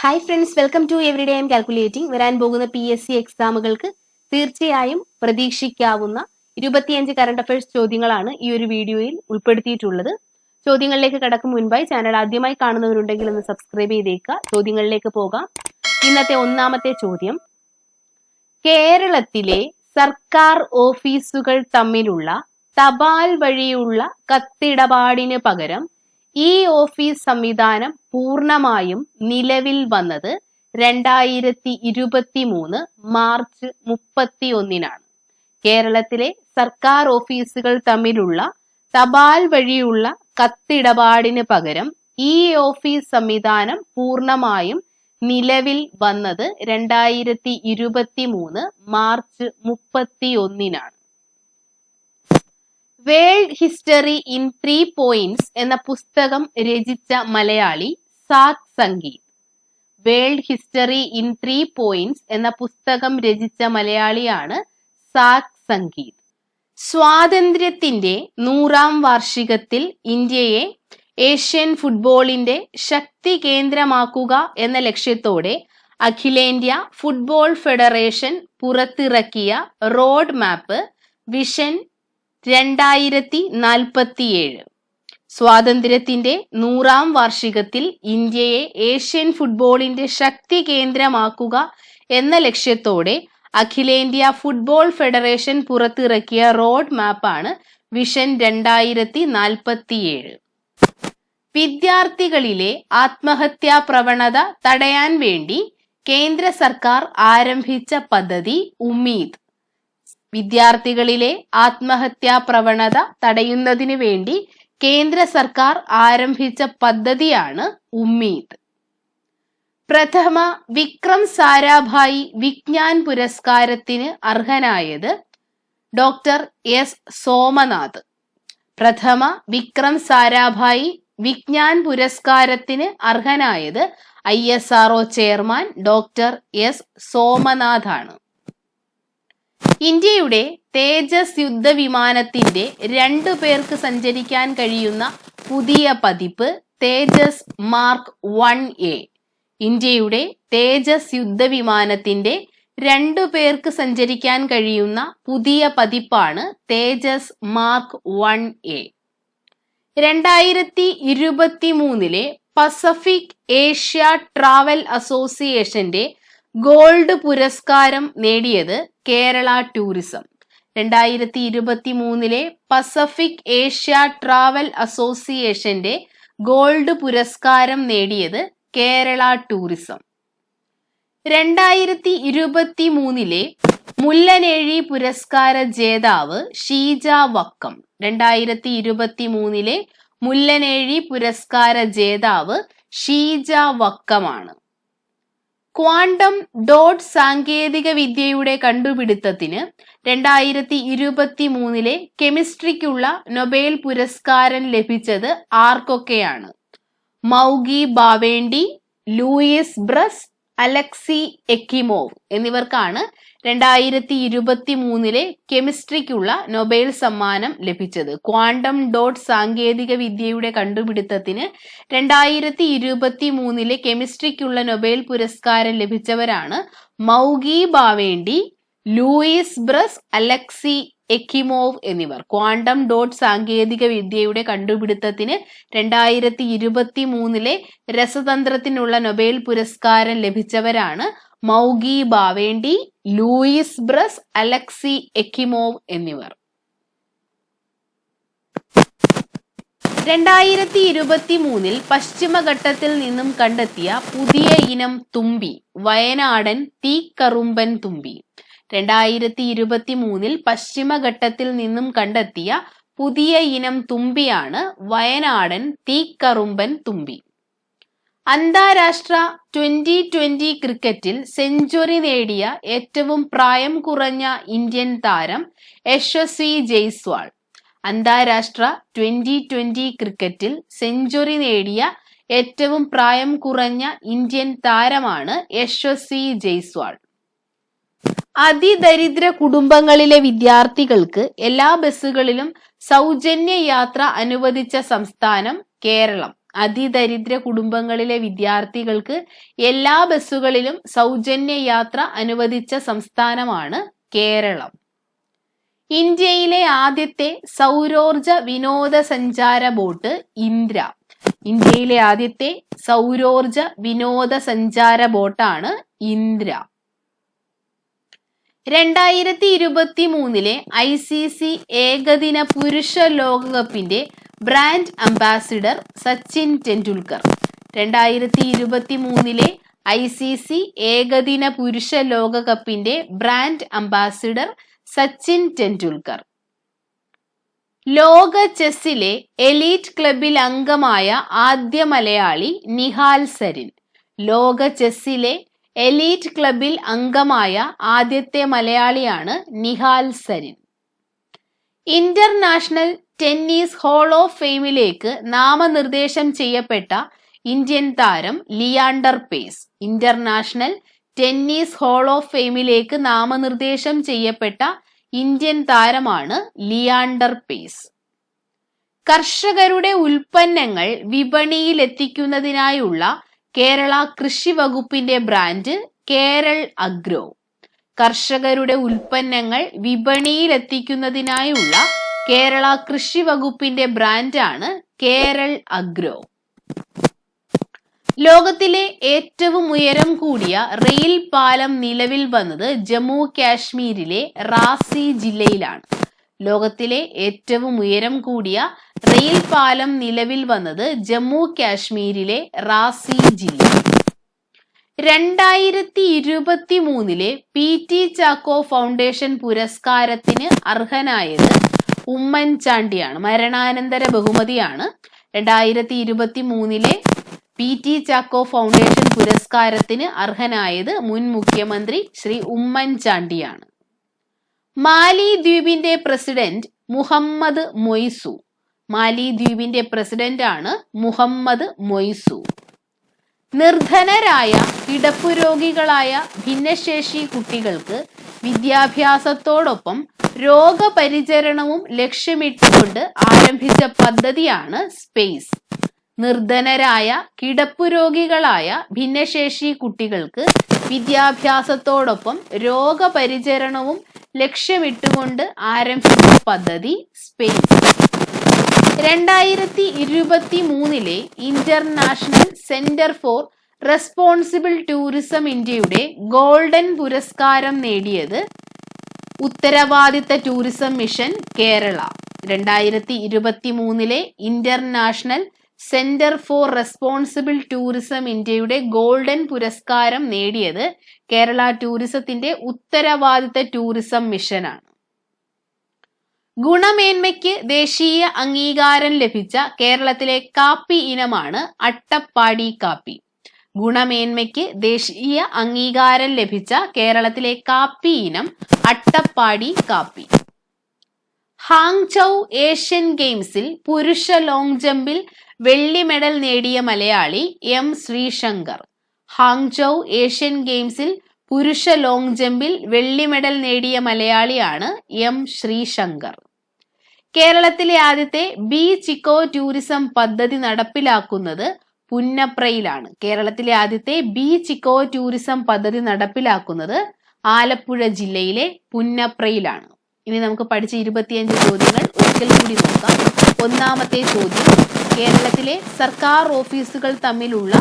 Hi friends welcome to every day M calculating വരാൻ പോകുന്ന P S C എക്സാമുകൾക്ക് തീർച്ചയായും പ്രതീക്ഷിക്കാവുന്ന ഇരുപത്തിയഞ്ച് കറണ്ട് അഫയേഴ്സ് ചോദ്യങ്ങളാണ് ഈ ഒരു വീഡിയോയിൽ ഉൾപ്പെടുത്തിയിട്ടുള്ളത്. ചോദ്യങ്ങളിലേക്ക് കടക്കും മുൻപായി ചാനൽ ആദ്യമായി കാണുന്നവരുണ്ടെങ്കിൽ ഒന്ന് സബ്സ്ക്രൈബ് ചെയ്തേക്കുക. ചോദ്യങ്ങളിലേക്ക് പോകാം. ഇന്നത്തെ ഒന്നാമത്തെ ചോദ്യം. കേരളത്തിലെ സർക്കാർ ഓഫീസുകൾ തമ്മിലുള്ള തപാൽ വഴിയുള്ള കത്തിടപാടിന് പകരം ഈ ഓഫീസ് സംവിധാനം പൂർണമായും നിലവിൽ വന്നത് രണ്ടായിരത്തി ഇരുപത്തി മൂന്ന് മാർച്ച് മുപ്പത്തി ഒന്നിനാണ് കേരളത്തിലെ സർക്കാർ ഓഫീസുകൾ തമ്മിലുള്ള തപാൽ വഴിയുള്ള കത്തിടപാടിന് പകരം ഈ ഓഫീസ് സംവിധാനം പൂർണമായും നിലവിൽ വന്നത് രണ്ടായിരത്തി ഇരുപത്തി മൂന്ന് മാർച്ച് മുപ്പത്തി ഒന്നിനാണ് world history in three points എന്ന പുസ്തകം രചിച്ച മലയാളി സാത് Sangeeth. World history in three points എന്ന പുസ്തകം രചിച്ച മലയാളിയാണ് സാത് സംഗീത്. സ്വാതന്ത്ര്യത്തിന്റെ നൂറാം വാർഷികത്തിൽ ഇന്ത്യയെ ഏഷ്യൻ ഫുട്ബോളിന്റെ ശക്തി കേന്ദ്രമാക്കുക എന്ന ലക്ഷ്യത്തോടെ അഖിലേന്ത്യാ ഫുട്ബോൾ ഫെഡറേഷൻ പുറത്തിറക്കിയ റോഡ് മാപ്പ് വിഷൻ രണ്ടായിരത്തി നാൽപ്പത്തിയേഴ് സ്വാതന്ത്ര്യത്തിന്റെ നൂറാം വാർഷികത്തിൽ ഇന്ത്യയെ ഏഷ്യൻ ഫുട്ബോളിന്റെ ശക്തി കേന്ദ്രമാക്കുക എന്ന ലക്ഷ്യത്തോടെ അഖിലേന്ത്യ ഫുട്ബോൾ ഫെഡറേഷൻ പുറത്തിറക്കിയ റോഡ് മാപ്പാണ് വിഷൻ രണ്ടായിരത്തി നാൽപ്പത്തിയേഴ് വിദ്യാർത്ഥികളിലെ ആത്മഹത്യാ പ്രവണത തടയാൻ വേണ്ടി കേന്ദ്ര സർക്കാർ ആരംഭിച്ച പദ്ധതി ഉമ്മീദ് വിദ്യാർത്ഥികളിലെ ആത്മഹത്യാ പ്രവണത തടയുന്നതിന് വേണ്ടി കേന്ദ്ര സർക്കാർ ആരംഭിച്ച പദ്ധതിയാണ് ഉമ്മീദ്. പ്രഥമ വിക്രം സാരാഭായി വിജ്ഞാൻ പുരസ്കാരത്തിന് അർഹനായത് ഡോക്ടർ എസ് സോമനാഥ്. പ്രഥമ വിക്രം സാരാഭായി വിജ്ഞാൻ പുരസ്കാരത്തിന് അർഹനായത് I S R chairman doctor S Somanath ആണ് ഇന്ത്യയുടെ തേജസ് യുദ്ധവിമാനത്തിന്റെ രണ്ടു പേർക്ക് സഞ്ചരിക്കാൻ കഴിയുന്ന പുതിയ പതിപ്പ് തേജസ് മാർക്ക് വൺ എ. ഇന്ത്യയുടെ തേജസ് യുദ്ധവിമാനത്തിന്റെ രണ്ടു പേർക്ക് സഞ്ചരിക്കാൻ കഴിയുന്ന പുതിയ പതിപ്പാണ് തേജസ് മാർക്ക് വൺ എ. രണ്ടായിരത്തി ഇരുപത്തി മൂന്നിലെ പസഫിക് ഏഷ്യ ട്രാവൽ അസോസിയേഷന്റെ ഗോൾഡ് പുരസ്കാരം നേടിയത് കേരള ടൂറിസം. രണ്ടായിരത്തി ഇരുപത്തി മൂന്നിലെ പസഫിക് ഏഷ്യ ട്രാവൽ അസോസിയേഷന്റെ ഗോൾഡ് പുരസ്കാരം നേടിയത് കേരള ടൂറിസം. രണ്ടായിരത്തി ഇരുപത്തി മൂന്നിലെ മുല്ലനേഴി പുരസ്കാര ജേതാവ് ഷീജ വക്കം. രണ്ടായിരത്തി ഇരുപത്തി മൂന്നിലെ മുല്ലനേഴി പുരസ്കാര ജേതാവ് ഷീജ വക്കമാണ്. ക്വാണ്ടം ഡോട്ട് സാങ്കേതിക വിദ്യയുടെ കണ്ടുപിടുത്തത്തിന് രണ്ടായിരത്തി ഇരുപത്തി മൂന്നിലെ കെമിസ്ട്രിക്കുള്ള നൊബേൽ പുരസ്കാരം ലഭിച്ചത് ആർക്കൊക്കെയാണ്? Moungi Bawendi Louis Brus Alexei Ekimov എന്നിവർക്കാണ് രണ്ടായിരത്തി ഇരുപത്തി മൂന്നിലെ കെമിസ്ട്രിക്കുള്ള നൊബേൽ സമ്മാനം ലഭിച്ചത്. ക്വാണ്ടം ഡോട്ട് സാങ്കേതിക വിദ്യയുടെ കണ്ടുപിടുത്തത്തിന് രണ്ടായിരത്തി ഇരുപത്തി മൂന്നിലെ കെമിസ്ട്രിക്കുള്ള നൊബേൽ പുരസ്കാരം ലഭിച്ചവരാണ് Moungi Bawendi Louis Brus Alexei Ekimov എന്നിവർ. ക്വാണ്ടം ഡോട്ട് സാങ്കേതിക വിദ്യയുടെ കണ്ടുപിടുത്തത്തിന് രണ്ടായിരത്തി ഇരുപത്തി മൂന്നിലെ രസതന്ത്രത്തിനുള്ള നൊബേൽ പുരസ്കാരം ലഭിച്ചവരാണ് Moungi Bawendi Louis Brus Alexei Ekimov എന്നിവർ. രണ്ടായിരത്തി ഇരുപത്തി മൂന്നിൽ പശ്ചിമഘട്ടത്തിൽ നിന്നും കണ്ടെത്തിയ പുതിയ ഇനം തുമ്പി വയനാടൻ തീക്കറുമ്പൻ തുമ്പി. രണ്ടായിരത്തി ഇരുപത്തി മൂന്നിൽ പശ്ചിമഘട്ടത്തിൽ നിന്നും കണ്ടെത്തിയ പുതിയ ഇനം തുമ്പിയാണ് വയനാടൻ തീക്കറുമ്പൻ തുമ്പി. അന്താരാഷ്ട്ര ട്വന്റി ട്വന്റി ക്രിക്കറ്റിൽ സെഞ്ചുറി നേടിയ ഏറ്റവും പ്രായം കുറഞ്ഞ ഇന്ത്യൻ താരം യശസ്വി ജയ്സ്വാൾ. അന്താരാഷ്ട്ര ട്വന്റി ട്വന്റി ക്രിക്കറ്റിൽ സെഞ്ചുറി നേടിയ ഏറ്റവും പ്രായം കുറഞ്ഞ ഇന്ത്യൻ താരമാണ് യശസ്വി ജയ്സ്വാൾ. അതിദരിദ്ര കുടുംബങ്ങളിലെ വിദ്യാർത്ഥികൾക്ക് എല്ലാ ബസ്സുകളിലും സൗജന്യ യാത്ര അനുവദിച്ച സംസ്ഥാനം കേരളം. അതിദരിദ്ര കുടുംബങ്ങളിലെ വിദ്യാർത്ഥികൾക്ക് എല്ലാ ബസ്സുകളിലും സൗജന്യ യാത്ര അനുവദിച്ച സംസ്ഥാനമാണ് കേരളം. ഇന്ത്യയിലെ ആദ്യത്തെ സൗരോർജ വിനോദസഞ്ചാര ബോട്ട് ഇന്ദ്ര. ഇന്ത്യയിലെ ആദ്യത്തെ സൗരോർജ വിനോദസഞ്ചാര ബോട്ടാണ് ഇന്ദ്ര. രണ്ടായിരത്തി ഇരുപത്തി മൂന്നിലെ ഐ സി സി ഏകദിന പുരുഷ ലോകകപ്പിന്റെ ബ്രാൻഡ് അംബാസിഡർ സച്ചിൻ ടെണ്ടുൽക്കർ. രണ്ടായിരത്തി ഇരുപത്തി മൂന്നിലെ ഐ സി സി ഏകദിന പുരുഷ ലോകകപ്പിന്റെ ബ്രാൻഡ് അംബാസിഡർ സച്ചിൻ ടെണ്ടുൽക്കർ. ലോക ചെസ്സിലെ എലീറ്റ് ക്ലബിൽ അംഗമായ ആദ്യ മലയാളി നിഹാൽ സരിൻ. ലോക ചെസ്സിലെ എലീറ്റ് ക്ലബിൽ അംഗമായ ആദ്യത്തെ മലയാളിയാണ് Nihal Sarin. International tennis hall of ഫെയിമിലേക്ക് നാമനിർദ്ദേശം ചെയ്യപ്പെട്ട ഇന്ത്യൻ താരം Leander Paes international tennis hall of ഫെയിമിലേക്ക് നാമനിർദ്ദേശം ചെയ്യപ്പെട്ട ഇന്ത്യൻ താരമാണ് ലിയാണ്ടർ പേസ്. കർഷകരുടെ ഉൽപ്പന്നങ്ങൾ വിപണിയിൽ എത്തിക്കുന്നതിനായുള്ള കേരള കൃഷി വകുപ്പിന്റെ ബ്രാൻഡ് കേരൾ അഗ്രോ കർഷകരുടെ ഉൽപ്പന്നങ്ങൾ വിപണിയിൽ എത്തിക്കുന്നതിനായുള്ള കേരള കൃഷി വകുപ്പിന്റെ ബ്രാൻഡാണ് കേരൾ അഗ്രോ ലോകത്തിലെ ഏറ്റവും ഉയരം കൂടിയ റെയിൽ പാലം നിലവിൽ വന്നത് ജമ്മു കാശ്മീരിലെ റാസി ജില്ലയിലാണ്. ലോകത്തിലെ ഏറ്റവും ഉയരം കൂടിയ റെയിൽ പാലം നിലവിൽ വന്നത് ജമ്മു കാശ്മീരിലെ റാസി ജില്ല. രണ്ടായിരത്തി ഇരുപത്തി മൂന്നിലെ പി ടി ചാക്കോ ഫൗണ്ടേഷൻ പുരസ്കാരത്തിന് അർഹനായത് ഉമ്മൻചാണ്ടിയാണ് മരണാനന്തര ബഹുമതിയാണ്. രണ്ടായിരത്തി ഇരുപത്തി മൂന്നിലെ പി ടി ചാക്കോ ഫൗണ്ടേഷൻ പുരസ്കാരത്തിന് അർഹനായത് മുൻ മുഖ്യമന്ത്രി ശ്രീ ഉമ്മൻചാണ്ടിയാണ്. മാലി ദ്വീപിന്റെ പ്രസിഡന്റ് മുഹമ്മദ് മൊയ്സു. മാലി ദ്വീപിന്റെ പ്രസിഡന്റ് ആണ് മുഹമ്മദ് മൊയ്സു. നിർധനരായ കിടപ്പുരോഗികളായ ഭിന്നശേഷി കുട്ടികൾക്ക് വിദ്യാഭ്യാസത്തോടൊപ്പം രോഗപരിചരണവും ലക്ഷ്യമിട്ടുകൊണ്ട് ആരംഭിച്ച പദ്ധതിയാണ് സ്പേസ്. നിർധനരായ കിടപ്പുരോഗികളായ ഭിന്നശേഷി കുട്ടികൾക്ക് വിദ്യാഭ്യാസത്തോടൊപ്പം രോഗപരിചരണവും ലക്ഷ്യമിട്ടുകൊണ്ട് ആരംഭിച്ച പദ്ധതി സ്പേസ് രണ്ടായിരത്തി ഇരുപത്തി മൂന്നിലെ international centre for responsible tourism ഇന്ത്യയുടെ ഗോൾഡൻ പുരസ്കാരം നേടിയത് ഉത്തരവാദിത്ത ടൂറിസം മിഷൻ കേരള. രണ്ടായിരത്തി ഇരുപത്തി മൂന്നിലെ international centre for responsible tourism ഇന്ത്യയുടെ ഗോൾഡൻ പുരസ്കാരം നേടിയത് കേരള ടൂറിസത്തിന്റെ ഉത്തരവാദിത്ത ടൂറിസം മിഷനാണ്. ഗുണമേന്മയ്ക്ക് ദേശീയ അംഗീകാരം ലഭിച്ച കേരളത്തിലെ കാപ്പി ഇനമാണ് അട്ടപ്പാടി കാപ്പി. ഗുണമേന്മയ്ക്ക് ദേശീയ അംഗീകാരം ലഭിച്ച കേരളത്തിലെ കാപ്പി ഇനം അട്ടപ്പാടി കാപ്പി. ഹാങ്ചൗ ഏഷ്യൻ ഗെയിംസിൽ പുരുഷ ലോങ് ജമ്പിൽ വെള്ളി മെഡൽ നേടിയ മലയാളി എം ശ്രീശങ്കർ. ഹാങ്ചൗ ഏഷ്യൻ ഗെയിംസിൽ പുരുഷ ലോങ് ജമ്പിൽ വെള്ളി മെഡൽ നേടിയ മലയാളിയാണ് എം ശ്രീശങ്കർ. കേരളത്തിലെ ആദ്യത്തെ ബി ചിക്കോ ടൂറിസം പദ്ധതി നടപ്പിലാക്കുന്നത് പുന്നപ്രയിലാണ്. കേരളത്തിലെ ആദ്യത്തെ ബി ചിക്കോ ടൂറിസം പദ്ധതി നടപ്പിലാക്കുന്നത് ആലപ്പുഴ ജില്ലയിലെ പുന്നപ്രയിലാണ്. ഇനി നമുക്ക് പഠിച്ച ഇരുപത്തിയഞ്ച് ചോദ്യങ്ങൾ ഒരിക്കൽ കൂടി നോക്കാം. ഒന്നാമത്തെ ചോദ്യം കേരളത്തിലെ സർക്കാർ ഓഫീസുകൾ തമ്മിലുള്ള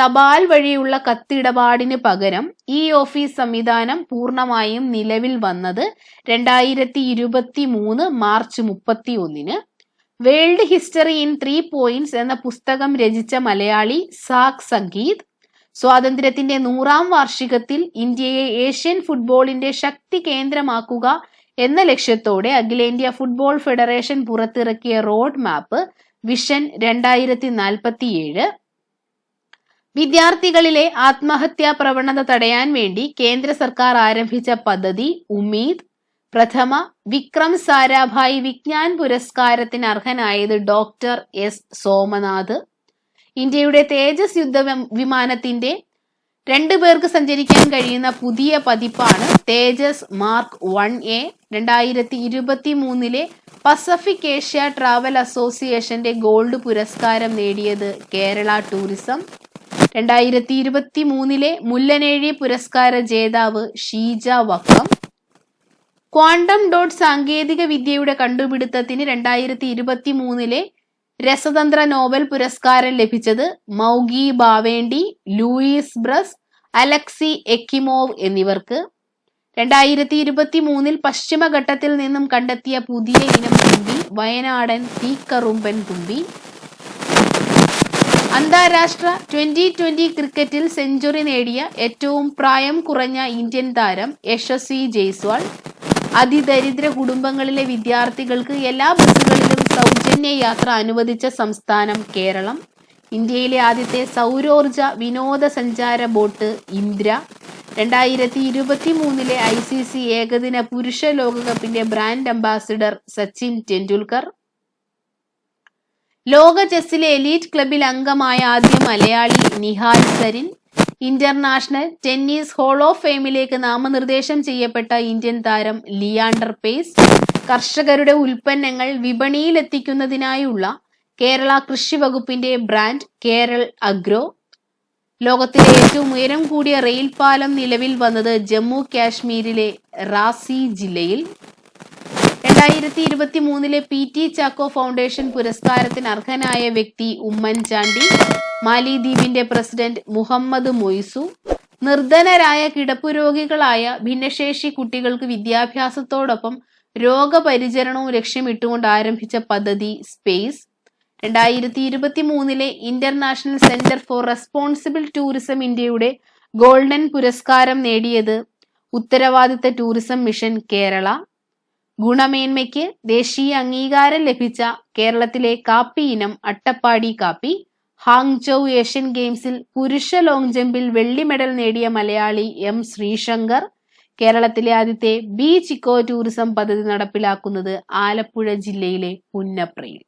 തപാൽ വഴിയുള്ള കത്തിടപാടിന് പകരം ഈ ഓഫീസ് സംവിധാനം പൂർണമായും നിലവിൽ വന്നത് രണ്ടായിരത്തി ഇരുപത്തി മൂന്ന് മാർച്ച് മുപ്പത്തി ഒന്നിന് world history in three points എന്ന പുസ്തകം രചിച്ച മലയാളി സാക് സംഗീത്. സ്വാതന്ത്ര്യത്തിന്റെ നൂറാം വാർഷികത്തിൽ ഇന്ത്യയെ ഏഷ്യൻ ഫുട്ബോളിന്റെ ശക്തി കേന്ദ്രമാക്കുക എന്ന ലക്ഷ്യത്തോടെ അഖിലേന്ത്യാ ഫുട്ബോൾ ഫെഡറേഷൻ പുറത്തിറക്കിയ റോഡ് മാപ്പ് വിഷൻ രണ്ടായിരത്തി നാൽപ്പത്തിയേഴ് വിദ്യാർത്ഥികളിലെ ആത്മഹത്യാ പ്രവണത തടയാൻ വേണ്ടി കേന്ദ്ര സർക്കാർ ആരംഭിച്ച പദ്ധതി ഉമീദ്. പ്രഥമ വിക്രം സാരാഭായ് വിജ്ഞാൻ പുരസ്കാരത്തിന് അർഹനായത് ഡോക്ടർ എസ് സോമനാഥ്. ഇന്ത്യയുടെ തേജസ് യുദ്ധ വിമാനത്തിന്റെ രണ്ടു പേർക്ക് സഞ്ചരിക്കാൻ കഴിയുന്ന പുതിയ പതിപ്പാണ് തേജസ് മാർക്ക് വൺ എ. രണ്ടായിരത്തി ഇരുപത്തി മൂന്നിലെ പസഫിക് ഏഷ്യ ട്രാവൽ അസോസിയേഷന്റെ ഗോൾഡ് പുരസ്കാരം നേടിയത് കേരള ടൂറിസം. രണ്ടായിരത്തി ഇരുപത്തി മൂന്നിലെ മുല്ലനേഴി പുരസ്കാര ജേതാവ് ഷീജ വക്കം. ക്വാണ്ടം ഡോട്ട് സാങ്കേതിക വിദ്യയുടെ കണ്ടുപിടുത്തത്തിന് രണ്ടായിരത്തി ഇരുപത്തി മൂന്നിലെ രസതന്ത്ര നോബൽ പുരസ്കാരം ലഭിച്ചത് Moungi Bawendi Louis Brus Alexei Ekimov എന്നിവർക്ക്. രണ്ടായിരത്തി ഇരുപത്തി മൂന്നിൽ പശ്ചിമഘട്ടത്തിൽ നിന്നും കണ്ടെത്തിയ പുതിയ ഇനം തുമ്പി വയനാടൻ തീക്കറുമ്പൻ തുമ്പി. അന്താരാഷ്ട്ര ട്വന്റി ട്വന്റി ക്രിക്കറ്റിൽ സെഞ്ചുറി നേടിയ ഏറ്റവും പ്രായം കുറഞ്ഞ ഇന്ത്യൻ താരം യശസ്വി ജയ്സ്വാൾ. അതിദരിദ്ര കുടുംബങ്ങളിലെ വിദ്യാർത്ഥികൾക്ക് എല്ലാ ബസ്സുകളിലും സൗജന്യ യാത്ര അനുവദിച്ച സംസ്ഥാനം കേരളം. ഇന്ത്യയിലെ ആദ്യത്തെ സൗരോർജ വിനോദസഞ്ചാര ബോട്ട് ഇന്ദ്ര. രണ്ടായിരത്തി ഇരുപത്തി മൂന്നിലെ ഐ സി സി ഏകദിന പുരുഷ ലോകകപ്പിന്റെ ബ്രാൻഡ് അംബാസിഡർ സച്ചിൻ ടെണ്ടുൽക്കർ. ലോക ചെസ്സിലെ എലീറ്റ് ക്ലബിൽ അംഗമായ ആദ്യ Malayali Nihal Sarin international tennis hall of ഫെയിമിലേക്ക് നാമനിർദ്ദേശം ചെയ്യപ്പെട്ട ഇന്ത്യൻ താരം ലിയാണ്ടർ പേസ് കർഷകരുടെ ഉൽപ്പന്നങ്ങൾ വിപണിയിലെത്തിക്കുന്നതിനായുള്ള കേരള കൃഷി വകുപ്പിന്റെ ബ്രാൻഡ് കേരൾ അഗ്രോ ലോകത്തിലെ ഏറ്റവും ഉയരം കൂടിയ റെയിൽ പാലം നിലവിൽ വന്നത് ജമ്മു കാശ്മീരിലെ റാസി ജില്ലയിൽ. രണ്ടായിരത്തി ഇരുപത്തി മൂന്നിലെ പി ടി ചാക്കോ ഫൗണ്ടേഷൻ പുരസ്കാരത്തിന് അർഹനായ വ്യക്തി ഉമ്മൻചാണ്ടി മാലിദ്വീപിന്റെ പ്രസിഡന്റ് മുഹമ്മദ് മൊയ്സു നിർധനരായ കിടപ്പുരോഗികളായ ഭിന്നശേഷി കുട്ടികൾക്ക് വിദ്യാഭ്യാസത്തോടൊപ്പം രോഗപരിചരണവും ലക്ഷ്യമിട്ടുകൊണ്ട് ആരംഭിച്ച പദ്ധതി സ്പേസ് രണ്ടായിരത്തി ഇരുപത്തി മൂന്നിലെ international centre for responsible tourism ഇന്ത്യയുടെ ഗോൾഡൻ പുരസ്കാരം നേടിയത് ഉത്തരവാദിത്ത ടൂറിസം മിഷൻ കേരള. ഗുണമേന്മയ്ക്ക് ദേശീയ അംഗീകാരം ലഭിച്ച കേരളത്തിലെ കാപ്പി ഇനം അട്ടപ്പാടി കാപ്പി. ഹാങ്ചൌ ഏഷ്യൻ ഗെയിംസിൽ പുരുഷ ലോങ് ജമ്പിൽ വെള്ളി മെഡൽ നേടിയ മലയാളി എം ശ്രീശങ്കർ. കേരളത്തിലെ ആദ്യത്തെ ബീച്ച് ഇക്കോ ടൂറിസം പദ്ധതി നടപ്പിലാക്കുന്നത് ആലപ്പുഴ ജില്ലയിലെ പുന്നപ്രയിൽ.